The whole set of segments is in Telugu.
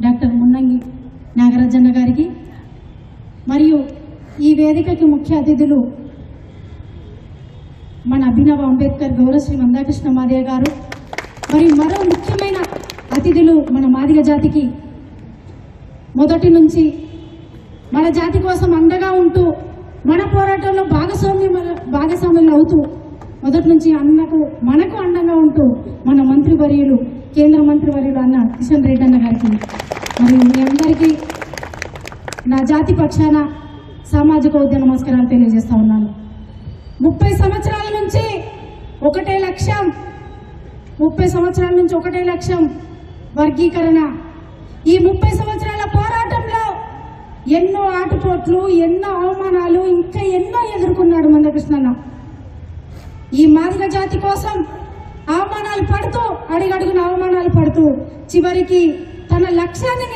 డాక్టర్ మున్నంగి నాగరాజన్న గారికి మరియు ఈ వేదికకి ముఖ్య అతిథులు మన అభినవ అంబేద్కర్ గౌరవశ్రీ మందాకృష్ణ మాదయ్య గారు మరియు మరో ముఖ్యమైన అతిథులు మన మాదిగ జాతికి. మొదటి నుంచి మన జాతి కోసం అండగా ఉంటూ మన పోరాటంలో భాగస్వామ్యం భాగస్వామ్యం అవుతూ మొదటి నుంచి అన్నకు మనకు అండగా ఉంటూ మన మంత్రివర్యులు కేంద్ర మంత్రివర్యులు అన్న కిషన్ రెడ్డి అన్న గారికి మరియు మీ అందరికీ నా జాతి పక్షాన సామాజిక ఉద్య నమస్కారాలు తెలియజేస్తా ఉన్నాను. ముప్పై సంవత్సరాల నుంచి ఒకటే లక్ష్యం ముప్పై సంవత్సరాల నుంచి ఒకటే లక్ష్యం వర్గీకరణ. ఈ ముప్పై సంవత్సరాల పోరాటంలో ఎన్నో ఆటుపోట్లు ఎన్నో అవమానాలు ఇంకా ఎన్నో ఎదుర్కొన్నాడు మందకృష్ణన్న. ఈ మాదిగ జాతి కోసం అవమానాలు పడుతూ అడిగడుగున అవమానాలు పడుతూ చివరికి తన లక్ష్యాన్ని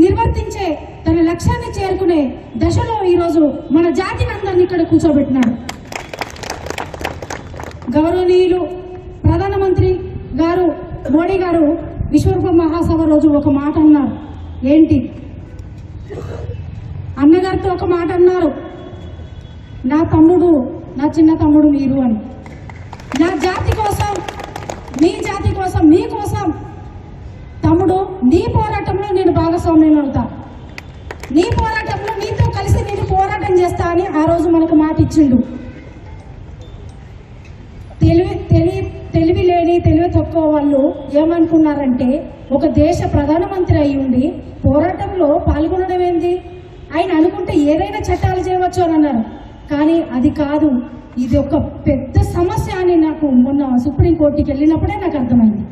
నిర్వర్తించే తన లక్ష్యాన్ని చేరుకునే దశలో ఈరోజు మన జాతిని అందరినీ ఇక్కడ కూర్చోబెట్టినాడు. గౌరవనీయులు ప్రధానమంత్రి గారు మోడీ గారు విశ్వరూప మహాసభ రోజు ఒక మాట అన్నారు. ఏంటి? అన్నగారితో ఒక మాట అన్నారు. నా తమ్ముడు నా చిన్న తమ్ముడు మీరు అని. నా జాతి నీ పోరాటంలో నేను భాగస్వామ్యం అవుతా. నీ పోరాటంలో నీతో కలిసి నేను పోరాటం చేస్తా అని ఆ రోజు మనకు మాట ఇచ్చిండు. తెలివి తెలివి తెలివి లేని తెలివి తక్కువ వాళ్ళు ఏమనుకున్నారంటే ఒక దేశ ప్రధానమంత్రి అయి ఉండి పోరాటంలో పాల్గొనడం ఏంది? ఆయన అనుకుంటే ఏదైనా చట్టాలు చేయవచ్చు అని అన్నారు. కానీ అది కాదు. ఇది ఒక పెద్ద సమస్య అని నాకు మొన్న సుప్రీంకోర్టుకి వెళ్ళినప్పుడే నాకు అర్థమైంది.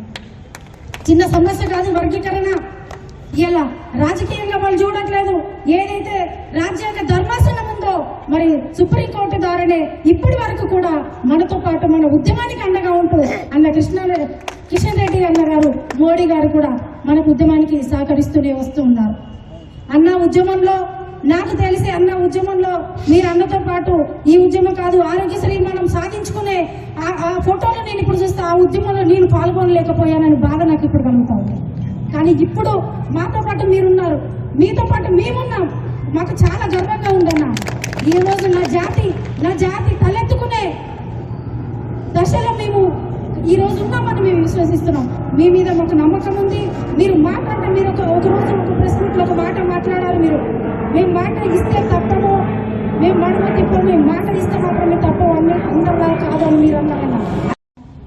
చిన్న సమస్య కాదు వర్గీకరణ. ఇలా రాజకీయంగా వాళ్ళు చూడట్లేదు. ఏదైతే రాజ్యాంగ ధర్మాసనం ఉందో మరి సుప్రీంకోర్టు ద్వారానే ఇప్పటి వరకు కూడా మనతో పాటు మన ఉద్యమానికి అండగా ఉంటూ అన్న కృష్ణ కిషన్ రెడ్డి అన్న గారు మోడీ గారు కూడా మనకు ఉద్యమానికి సహకరిస్తూనే వస్తూ ఉన్నారు. అన్న ఉద్యమంలో నాకు తెలిసి అన్న ఉద్యమంలో మీరు అన్నతో పాటు ఈ ఉద్యమం కాదు ఆరోగ్యశ్రీ మనం సాధించుకునే ఆ- ఆ ఫోటోలు నేను ఇప్పుడు చూస్తే ఆ ఉద్యమంలో నేను పాల్గొనలేకపోయానని బాధ నాకు ఇప్పుడు కలుగుతా ఉంది. కానీ ఇప్పుడు మాతో పాటు మీరున్నారు. మీతో పాటు మేమున్నాం. మాకు చాలా గర్వంగా ఉందన్న. ఈ రోజు నా జాతి నా జాతి తలెత్తుకునే దశలో మేము ఈ రోజు ఉన్నామని మేము విశ్వసిస్తున్నాం. మీ మీద మాకు నమ్మకం ఉంది. మీరు మాట్లాడిన మీరు ఒక ఒక రోజు ఒక ప్రెస్ మీట్లో ఒక మాట మాట్లాడారు మీరు. మేము మాట ఇస్తే తప్పము. మేము మడమ తిప్పము మేము మాట ఇస్తే మాత్రమే తప్పము అని అందరిలా కాదని మీరు అన్నారన్న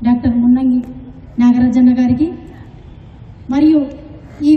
డాక్టర్ మున్నంగి నాగరాజన్న గారికి మరియు ఈ